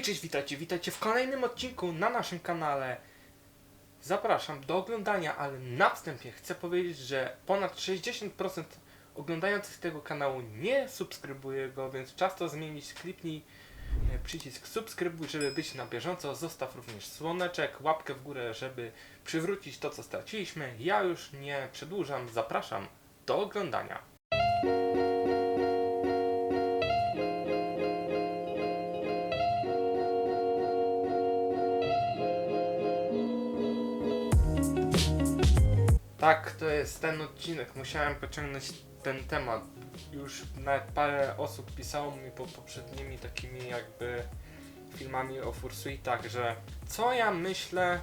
Hej, cześć, witajcie, witajcie w kolejnym odcinku na naszym kanale. Zapraszam do oglądania, ale na wstępie chcę powiedzieć, że ponad 60% oglądających tego kanału nie subskrybuje go, więc czas to zmienić. Kliknij e, przycisk subskrybuj, żeby być na bieżąco. Zostaw również słoneczek, łapkę w górę, żeby przywrócić to, co straciliśmy. Ja już nie przedłużam, zapraszam do oglądania. Tak, to jest ten odcinek. Musiałem pociągnąć ten temat. Już nawet parę osób pisało mi po poprzednimi takimi jakby filmami o fursuitach, że co ja myślę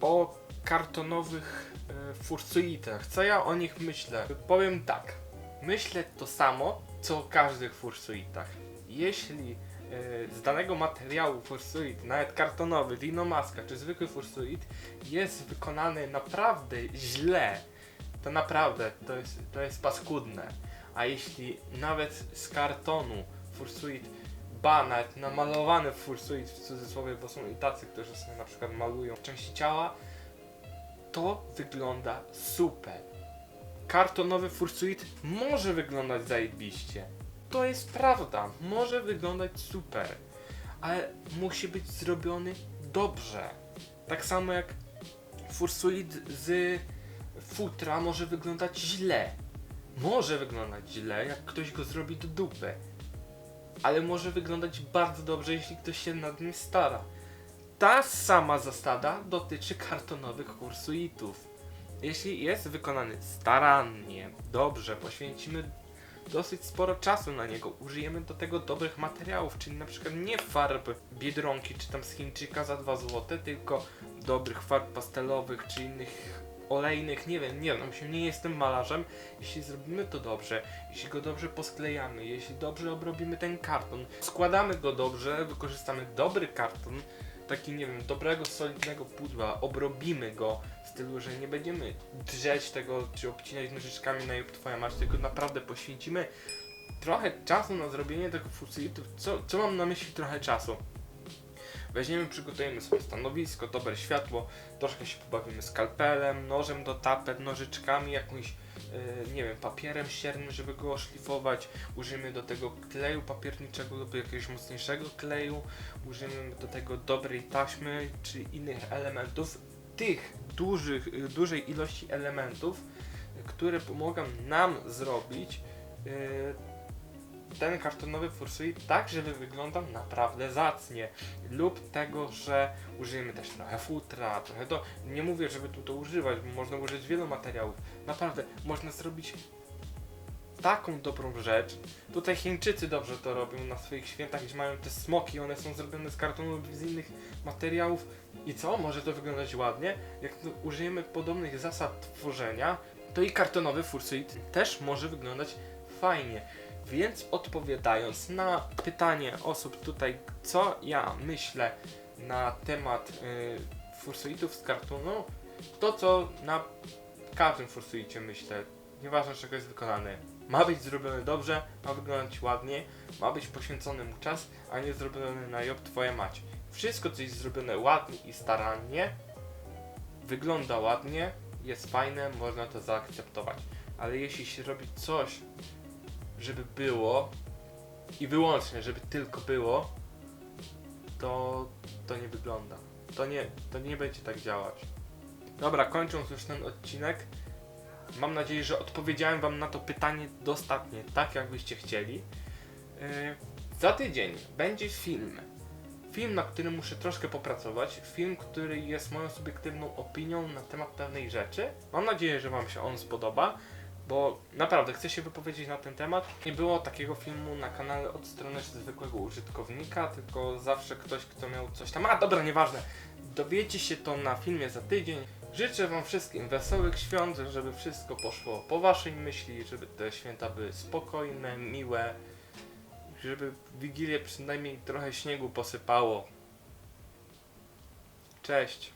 o kartonowych y, fursuitach, co ja o nich myślę. Powiem tak, myślę to samo, co o każdych fursuitach. Jeśli z danego materiału fursuit, nawet kartonowy, linomaska czy zwykły fursuit jest wykonany naprawdę źle, to naprawdę to jest, to jest paskudne. A jeśli nawet z kartonu fursuit, ba, nawet namalowany fursuit w cudzysłowie, bo są i tacy, którzy sobie na przykład malują części ciała, to wygląda super. Kartonowy fursuit może wyglądać zajebiście. To jest prawda, może wyglądać super, ale musi być zrobiony dobrze. Tak samo jak fursuit z futra może wyglądać źle. Może wyglądać źle, jak ktoś go zrobi do dupy. Ale może wyglądać bardzo dobrze, jeśli ktoś się nad nim stara. Ta sama zasada dotyczy kartonowych fursuitów. Jeśli jest wykonany starannie, dobrze, poświęcimy dosyć sporo czasu na niego, użyjemy do tego dobrych materiałów, czyli na przykład nie farb Biedronki czy tam z Chińczyka za 2 zł, tylko dobrych farb pastelowych czy innych olejnych, nie wiem, nie wiem, się nie jestem malarzem. Jeśli zrobimy to dobrze, jeśli go dobrze posklejamy, jeśli dobrze obrobimy ten karton, składamy go dobrze, wykorzystamy dobry karton, taki, nie wiem, dobrego, solidnego pudła, obrobimy go w stylu, że nie będziemy drzeć tego, czy obcinać nożyczkami na jeb twoja mać, tylko naprawdę poświęcimy trochę czasu na zrobienie tego fursuitu. Co, co mam na myśli trochę czasu? Weźmiemy, przygotujemy sobie stanowisko, dobre światło, troszkę się pobawimy skalpelem, nożem do tapet, nożyczkami, jakimś, yy, nie wiem, papierem ściernym, żeby go oszlifować. Użyjemy do tego kleju papierniczego lub jakiegoś mocniejszego kleju. Użyjemy do tego dobrej taśmy czy innych elementów. Tych dużych, yy, dużej ilości elementów, yy, które pomogą nam zrobić ten kartonowy fursuit tak, żeby wyglądał naprawdę zacnie. Lub tego, że użyjemy też trochę futra, trochę to. Nie mówię, żeby tu to używać, bo można użyć wielu materiałów. Naprawdę, można zrobić taką dobrą rzecz. Tutaj Chińczycy dobrze to robią na swoich świętach, gdzie mają te smoki, one są zrobione z kartonu lub z innych materiałów. I co? Może to wyglądać ładnie? Jak użyjemy podobnych zasad tworzenia, to i kartonowy fursuit też może wyglądać fajnie. Więc odpowiadając na pytanie osób tutaj, co ja myślę na temat y, fursuitów z kartonu, to co na każdym fursuicie myślę, nieważne czego jest wykonany. Ma być zrobiony dobrze, ma wyglądać ładnie, ma być poświęcony mu czas, a nie zrobiony na job twoja mać. Wszystko co jest zrobione ładnie i starannie, wygląda ładnie, jest fajne, można to zaakceptować. Ale jeśli się robi coś, żeby było i wyłącznie, żeby tylko było, to to nie wygląda. To nie, to nie będzie tak działać. Dobra, kończąc już ten odcinek, mam nadzieję, że odpowiedziałem wam na to pytanie dostatnie, tak jak byście chcieli. Yy, za tydzień będzie film. Film, na którym muszę troszkę popracować. Film, który jest moją subiektywną opinią na temat pewnej rzeczy. Mam nadzieję, że wam się on spodoba bo naprawdę chcę się wypowiedzieć na ten temat. Nie było takiego filmu na kanale od strony zwykłego użytkownika, tylko zawsze ktoś, kto miał coś tam. A dobra, nieważne. Dowiecie się to na filmie za tydzień. Życzę Wam wszystkim wesołych świąt, żeby wszystko poszło po Waszej myśli, żeby te święta były spokojne, miłe, żeby Wigilię przynajmniej trochę śniegu posypało. Cześć.